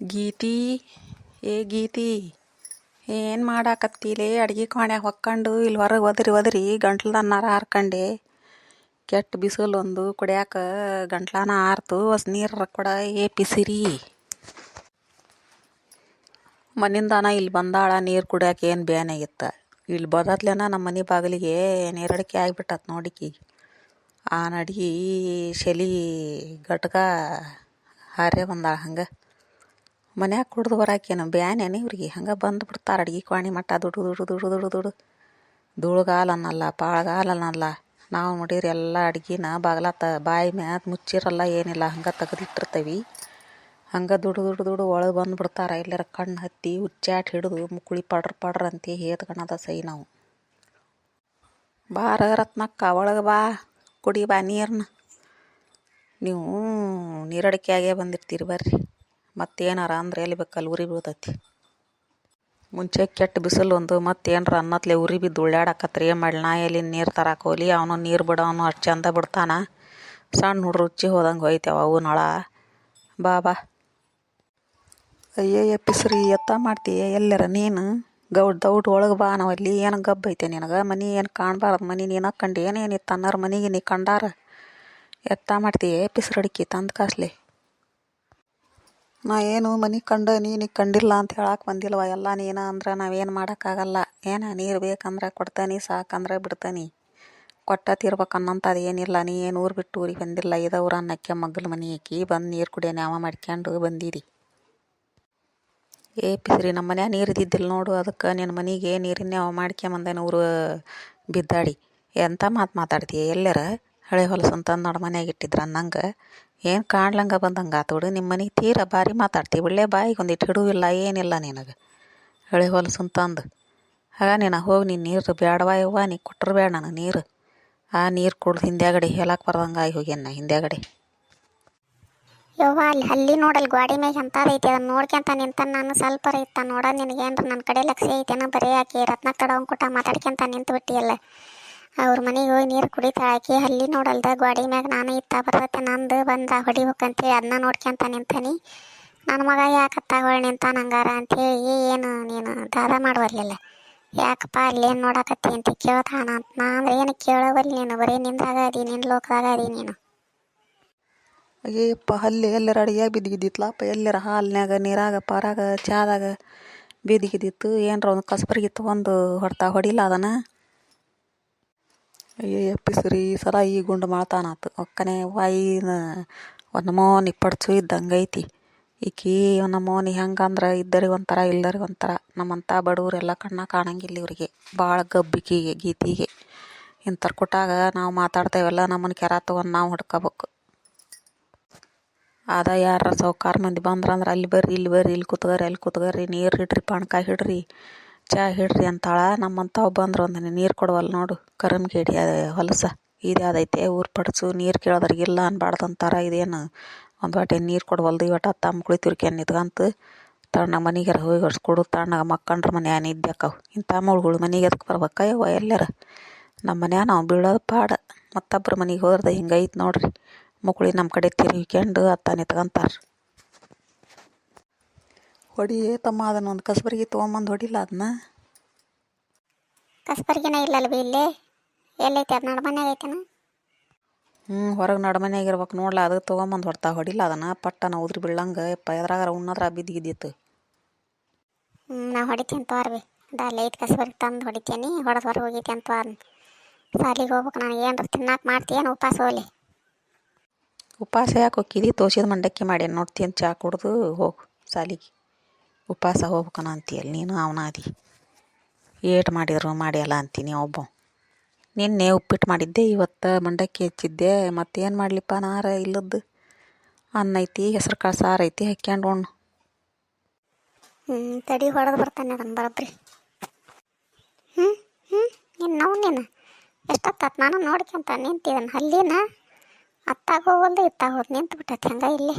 ಗೀತಿ, ಏ ಗೀತಿ, ಏನು ಮಾಡಾಕತ್ತೀಲೇ ಅಡ್ಗೆ ಕೋಣೆ ಹೊಕ್ಕಂಡು ಇಲ್ಲಿ ಹೊರಗೆ ಒದ್ರಿ ಒದ್ರಿ ಗಂಟ್ಲನ್ನ ನರ ಹಾರ್ಕಂಡೆ. ಕೆಟ್ಟ ಬಿಸಿಲು ಒಂದು ಕುಡಿಯಾಕ ಗಂಟ್ಲಾನ ಆರ್ತು, ಹೊಸ ನೀರು ಕೊಡ ಏ ಪಿಸಿರಿ. ಮನಿಂದಾನ ಇಲ್ಲಿ ಬಂದಾಳ, ನೀರು ಕುಡಿಯಾಕ ಏನು ಬ್ಯಾನಾಗಿತ್ತ ಇಲ್ಲಿ ಬದತ್ಲೇನ ನಮ್ಮ ಮನೆ ಬಾಗಿಲಿಗೆ ನೀರಡಿಕೆ ಆಗಿಬಿಟ್ಟತ್ ನೋಡಿಕಿ. ಆ ನಡಿ ಶಲಿ ಘಟಕ ಹಾರೇ ಬಂದಾಳ ಹಂಗೆ. ಮನ್ಯಾಗ ಕುಡ್ದು ಬರಾಕೇನು? ಬ್ಯಾನೇನು ಇವ್ರಿಗೆ? ಹಂಗೆ ಬಂದು ಬಿಡ್ತಾರೆ ಅಡ್ಗೆ ಕೋಣಿ ಮಟ್ಟ. ದುಡು ದುಡು ದುಡು ದುಡು ದುಡು ದುಳುಗಾಲ ಅನ್ನಲ್ಲ ಪಾಳ್ಗಾಲ ಅನ್ನಲ್ಲ ನಾವು ನೋಡಿರಿ ಎಲ್ಲ ಅಡ್ಗಿನ ತ ಬಾಯಿ ಮ್ಯಾದ ಮುಚ್ಚಿರಲ್ಲ, ಏನಿಲ್ಲ. ಹಂಗೆ ತೆಗೆದಿಟ್ಟಿರ್ತೀವಿ. ಹಂಗೆ ದುಡು ದುಡು ದುಡು ಒಳಗೆ ಬಂದು ಬಿಡ್ತಾರೆ. ಎಲ್ಲರ ಕಣ್ಣು ಹತ್ತಿ ಹುಚ್ಚಾಟ್ ಹಿಡಿದು ಮುಕ್ಕುಳಿ ಪಡ್ರ ಪಡ್ರ ಅಂತ ಹೇತ್ಕಣದ ಸೈ ನಾವು. ಬಾರ ರತ್ನಕ್ಕ, ಒಳಗೆ ಬಾ. ಕುಡಿ ಬಾ ನೀರನ್ನ ನೀವು ನೀರಡಿಕೆಯಾಗೇ ಬಂದಿರ್ತೀರಿ ಬರ್ರಿ. ಮತ್ತೇನಾರ ಅಂದ್ರೆ ಎಲ್ಲಿ ಬೇಕಲ್ಲಿ ಉರಿ ಬೀಳ್ತೈತಿ. ಮುಂಚೆ ಕೆಟ್ಟ ಬಿಸಿಲು ಒಂದು ಮತ್ತೇನ್ರ ಅನ್ನತ್ಲೆ ಉರಿ ಬಿದ್ದು ಉಳ್ಳಾಡಕತ್ರಿ ಏನು ಮಾಡಲಿ, ನಾ ಎಲ್ಲಿ ನೀರು ತರಕ್ಕೆ ಹೋಗ್ಲಿ, ಅವನು ನೀರು ಬಿಡೋನು ಅಷ್ಟು ಚಂದ ಬಿಡ್ತಾನ. ಸಣ್ಣ ಹುಡ್ರು ರುಚಿ ಹೋದಂಗೆ ಹೋಯ್ತೇವ ಅವು ನಳ ಬಾ ಬಾ. ಅಯ್ಯಯ್ಯ ಪಿಸ್ರಿ, ಎತ್ತ ಮಾಡ್ತೀಯ ಎಲ್ಲರ ನೀನು? ಗೌಡ್ ದೌಡ್ ಒಳಗೆ ಬಾ ನಾವು ಅಲ್ಲಿ, ಏನು ಗಬ್ಬೈತೆ ನಿನಗೆ? ಮನೆ ಏನು ಕಾಣಬಾರ್ದು, ಮನೆ ನೀನು ಕಂಡು ಏನೇನಿತ್ತು ಅನ್ನೋರು ಮನೆಗೆ ನೀ ಕಂಡಾರ? ಎತ್ತ ಮಾಡ್ತೀಯ ಪಿಸ್ರಡಿಕೆ ತಂದು ಕಾಸ್ಲಿ? ನಾ ಏನು ಮನೆ ಕಂಡ ನೀನಿಗೆ ಕಂಡಿಲ್ಲ ಅಂತ ಹೇಳಕ್ಕೆ ಬಂದಿಲ್ವ? ಎಲ್ಲ ನೀನು ಅಂದ್ರೆ ನಾವೇನು ಮಾಡೋಕ್ಕಾಗಲ್ಲ. ಏನ ನೀರು ಬೇಕಂದ್ರೆ ಕೊಡ್ತಾನೆ ಸಾಕಂದ್ರೆ ಬಿಡ್ತಾನೆ ಕೊಟ್ಟ ತೀರ್ಬೇಕು ಅನ್ನೋಂಥದ್ದು ಏನಿಲ್ಲ. ನೀ ಏನು ಊರು ಬಿಟ್ಟು ಊರಿಗೆ ಬಂದಿಲ್ಲ. ಇದ ಊರ ಅನ್ನಕ್ಕೆ ಮಗ್ಗಲ ಮನೆ ಹಾಕಿ ಬಂದು ನೀರು ಕುಡಿಯೋ ನ್ಯಾವ ಮಾಡ್ಕೊಂಡು ಬಂದಿರಿ ಏ ಪಿಸ್ರಿ ನಮ್ಮ ಮನ್ಯಾಗ ನೀರು ಇದ್ದಿದ್ದಿಲ್ಲ ನೋಡು. ಅದಕ್ಕೆ ನಿನ್ನ ಮನೆಗೆ ನೀರಿನ ನ್ಯಾವ ಮಾಡ್ಕೊಂಬಂದೇನು ಊರು ಬಿದ್ದಾಡಿ? ಎಂಥ ಮಾತು ಮಾತಾಡ್ತೀಯ ಎಲ್ಲರ? ಹಳೆ ಹೊಲಸು ಅಂತಂದು ನೋಡಿ ಮನ್ಯಾಗ ಇಟ್ಟಿದ್ರ ಅನ್ನಂಗೆ. ಏನು ಕಾಣ್ಲಂಗೆ ಬಂದಂಗೆ ಆತೋಡು ನಿಮ್ಮ ಮನೆಗೆ ತೀರ ಭಾರಿ ಮಾತಾಡ್ತಿ, ಒಳ್ಳೆ ಬಾಯಿಗೆ ಒಂದಿಟ್ಟು ಹಿಡುವಿಲ್ಲ ಏನಿಲ್ಲ ನಿನಗೆ. ಹಳೆ ಹೊಲಸು ಅಂತಂದು ಆಗ ನೀನು ಹೋಗಿ ನೀನು ನೀರು ಬೇಡವಾ ಯವ್ವ, ನೀ ಕೊಟ್ಟರು ಬೇಡ ನನಗೆ ನೀರು. ಆ ನೀರು ಕುಡ್ದು ಹಿಂದ್ಯಾಗಡೆ ಹೇಳಕ್ಕೆ ಬರ್ದಂಗೆ ಆಗಿ ಹೋಗ್ಯಾನ ನಾ ಹಿಂದ್ಯಾಗಡೆ. ಯವ್ವ, ಅಲ್ಲಿ ಅಲ್ಲಿ ನೋಡಲ್ಲಿ ಗ್ವಾಡಿ ಮ್ಯಾಗ ಎಂಥದ್ದು ಐತಿ ಅದನ್ನ ನೋಡ್ಕೊಂತ ನಿಂತ ನಾನು ಸ್ವಲ್ಪ ಇತ್ತ ನಿನಗೆ ನಿನಗೇನ್ರ ನನ್ನ ಕಡೆ ಲಕ್ಷ ಐತೇನೋ, ಬರೀ ಆಕಿ ರತ್ನ ಕಡವಂಗ್ ಕೊಟ್ಟ ಮಾತಾಡ್ಕೊಂತ ನಿಂತು ಬಿಟ್ಟಿಯಲ್ಲ ಅವ್ರ ಮನೆಗೆ ಹೋಗಿ ನೀರು ಕುಡಿತಾ ಆಕಿ ಅಲ್ಲಿ ನೋಡಲ್ದ ಗ್ವಾಡಿ ಮ್ಯಾಗ ನಾನು ಇತ್ತ ಬರ್ತೈತೆ, ನಂದು ಬಂದ ಹೊಡಿಬೇಕಂತೇಳಿ ಅದನ್ನ ನೋಡ್ಕೊಂತ ನಿಂತಾನಿ. ನನ್ನ ಮಗ ಯಾಕತ್ತ ಹೊಳ್ ನಿಂತ ನಂಗಾರ ಅಂಥೇಳಿ ಏನು ನೀನು ದಾದ ಮಾಡುವಲ್ಲಿಲ್ಲ? ಯಾಕಪ್ಪ ಅಲ್ಲೇನು ನೋಡಕತ್ತಿ ಅಂತ ಕೇಳ್ತಾನ ಅಂತ. ನಾನು ಏನು ಕೇಳೋವಲ್ಲಿ ನೀನು? ಬರೀ ನಿಂದಾಗ ಅದಿ ನಿನ್ನ ಲೋಕದಾಗ ಅದಿ ನೀನು. ಅಯ್ಯಪ್ಪ ಅಲ್ಲಿ ಎಲ್ಲರ ಅಡಿಗೆ ಬಿದ್ದಿದ್ದಿತ್ಲಪ್ಪ. ಎಲ್ಲರ ಹಾಲ್ನ್ಯಾಗ, ನೀರಾಗ, ಪಾರಾಗ, ಚಾದಾಗ ಬಿದ್ದಿಗಿದ್ದಿತ್ತು ಏನರ ಒಂದು ಕಸ್ಬರ್ಗಿತ್ತು ಒಂದು ಹೊಡ್ತಾ ಹೊಡಿಲ್ಲ ಅದನ್ನ? ಅಯ್ಯಯ್ಯ ಈ ಸಲ ಈ ಗುಂಡು ಮಾಡ್ತಾನಾತು. ಒಕ್ಕನೆ ವಾಯಿನ ಒಂದು ಮೋನಿ ಪಡ್ಸು ಇದ್ದಂಗೆ ಐತಿ ಈಕಿ ಒಂದು ಮೋನಿ ಹೆಂಗಂದ್ರೆ ಇದ್ದರಿಗೆ ಒಂಥರ, ಇಲ್ಲರಿಗೆ ಒಂಥರ. ನಮ್ಮಂಥ ಬಡವರೆಲ್ಲ ಕಣ್ಣ ಕಾಣಂಗಿಲ್ಲ ಇವರಿಗೆ. ಭಾಳ ಗಬ್ಬಿಕಿಗೆ ಗೀತಿಗೆ. ಇಂಥರ್ ಕೊಟ್ಟಾಗ ನಾವು ಮಾತಾಡ್ತೇವೆಲ್ಲ ನಮ್ಮನ್ನ ಕೆರ ತೊಗೊಂಡು ನಾವು ಹೊಡ್ಕೋಬೇಕು. ಅದ ಯಾರ ಸೌಕಾರ ಮಂದಿ ಬಂದ್ರಂದ್ರೆ ಅಲ್ಲಿ ಬರ್ರಿ, ಇಲ್ಲಿ ಬರ್ರಿ, ಇಲ್ಲಿ ಕೂತ್ಗರಿ, ಅಲ್ಲಿ ಕೂತ್ಗರಿ, ನೀರು ಹಿಡ್ರಿ, ಪಾಣಕ ಹಿಡ್ರಿ. ಚಾ ಹಿಡ್ರಿ ಅಂತಾಳ. ನಮ್ಮಂಥವು ಬಂದ್ರು ಒಂದನೇ ನೀರು ಕೊಡವಲ್ಲ ನೋಡು. ಕರಮ್ಗೇಡಿ ಹೊಲಸ. ಇದು ಯಾವ್ದೈತೆ? ಊರು ಪಡ್ಸು. ನೀರು ಕೇಳೋದ್ರಿಗೆ ಇಲ್ಲ ಅನ್ಬಾರ್ದು ಅಂತಾರ ಇದೇನು ಒಂದು ವಾಟೆ ನೀರು ಕೊಡವಲ್ದು. ಇವಟ ತಮ್ಮ ಕುಳಿ ತಿರ್ಕ್ಯಾನ್ ನಿತ್ಕಂತು ತಣ್ಣ ಮನೆಗಾರ ಹೋಗಿ ಹೊಡ್ಸ್ಕೊಡು ಕೊಡು ತಣ್ಣಗೆ ಮಕ್ಕಂಡ್ರ ಮನ್ಯಾಗ ನಿದ್ಯಾಕವು ಇಂಥ ಮುಳುಗಳು ಮನೆಗೆ ಅದಕ್ಕೆ ಬರ್ಬೇಕ ಯವ್ವ ಎಲ್ಲರ? ನಮ್ಮ ಮನ್ಯಾಗ ನಾವು ಬೀಳೋದು ಪಾಡ. ಮತ್ತೊಬ್ರ ಮನೆಗೆ ಹೋದ್ರೆ ಹಿಂಗೈತೆ ನೋಡ್ರಿ. ಮುಕುಳಿ ನಮ್ಮ ಕಡೆ ತಿರುಗಿಕೊಂಡು ಅತ್ತ ನಿತ್ಕಂತಾರ. ಹೊಡಿ ತಮ್ಮ ಅದನ್ನ ಒಂದು ಕಸಬರಿಗೆ ತೊಗೊಂಬಂದು ಹೊಡಿಲ್ಲ ಅದನ್ನ ಕಸ್ಬರ್ಗಿನ ಇಲ್ಲಲ್ಲ ಬಿ ಇಲ್ಲೇ? ಎಲ್ಲೈತೆ ಅದು ನಡು ಮನ್ಯಾಗ ಐತೆನ? ಹ್ಞೂ ಹೊರಗೆ ನಡ್ಮನ್ಯಾಗ ಇರ್ಬೇಕು ನೋಡ್ಲ ಅದು ತೊಗೊಂಬಂದು ಹೊಡ್ತಾ ಹೊಡಿಲ್ಲ ಅದನ್ನ. ಪಟ್ಟನ ಉದ್ರಿ ಬೀಳಂಗೆ ಯಪ್ಪ ಎದ್ರಾಗಾರ ಉಣ್ಣದ್ರ ಬಿದ್ದಿಗಿದ್ದಿತ್ತು ಹ್ಞೂ ನಾ ಹೊಡಿತೀನಿ ತೋರ್ಬಿ ಅದ ಲೈಟ್ ಕಸ್ಬರ್ಗಿ ತಂದು ಹೊಡಿತೀನಿ ಹೊಡೆದು ಹೊರಗೆ ಹೋಗೈತಿ ಅಂತ ಸಾಲಿಗೆ ಹೋಗ್ಬೇಕು ನನಗೆ ಏನ್ರ ತಿನ್ನಾಕ ಮಾಡ್ತೀಯೇನು ಉಪವಾಸ ಹೋಗ್ಲಿ ಉಪವಾಸ ಯಾಕೆ ಹೋಗಿದಿ ತೋಸಿದ ಮಂಡಕ್ಕಿ ಮಾಡಿ ನೋಡ್ತೀನಿ ಚಾ ಕುಡ್ದು ಹೋಗು ಸಾಲಿಗೆ. ಉಪವಾಸ ಹೋಗ್ಬೇಕನ ಅಂತೀಯಲ್ಲ ನೀನು? ಅವನಾದಿ ಏಟು ಮಾಡಿದ್ರು ಮಾಡ್ಯಲ್ಲ ಅಂತೀನಿ ಒಬ್ಬ. ನಿನ್ನೆ ಉಪ್ಪಿಟ್ಟು ಮಾಡಿದ್ದೆ, ಇವತ್ತು ಮಂಡಕ್ಕಿ ಹೆಚ್ಚಿದ್ದೆ, ಮತ್ತೇನು ಮಾಡಲಿಪ್ಪ ನಾರ ಇಲ್ಲದ್ದು? ಅನ್ನ ಐತಿ, ಹೆಸರು ಕಾಳು ಸಾರು ಐತಿ, ಹಾಕ್ಯಂಡು ಉಣ್ಣು ತಡಿ ಹೊಡೆದು ಬರ್ತಾನೆ ಅದನ್ನು ಬರೋದ್ರಿ ಹ್ಞೂ ಹ್ಞೂ ನೀನು ನೋವು ನೀನು. ಎಷ್ಟೊತ್ತಾತ್ ನಾನು ನೋಡ್ಕೊಂತ ನಿಂತಿದ್ದಾನೆ ಅಲ್ಲಿನ ಅತ್ತಾಗ ಹೋಗಲ್ದು ಇತ್ತಾಗ ಹೋದ್ ನಿಂತು ಬಿಟ್ಟೈತೆ ಹಂಗ ಇಲ್ಲಿ.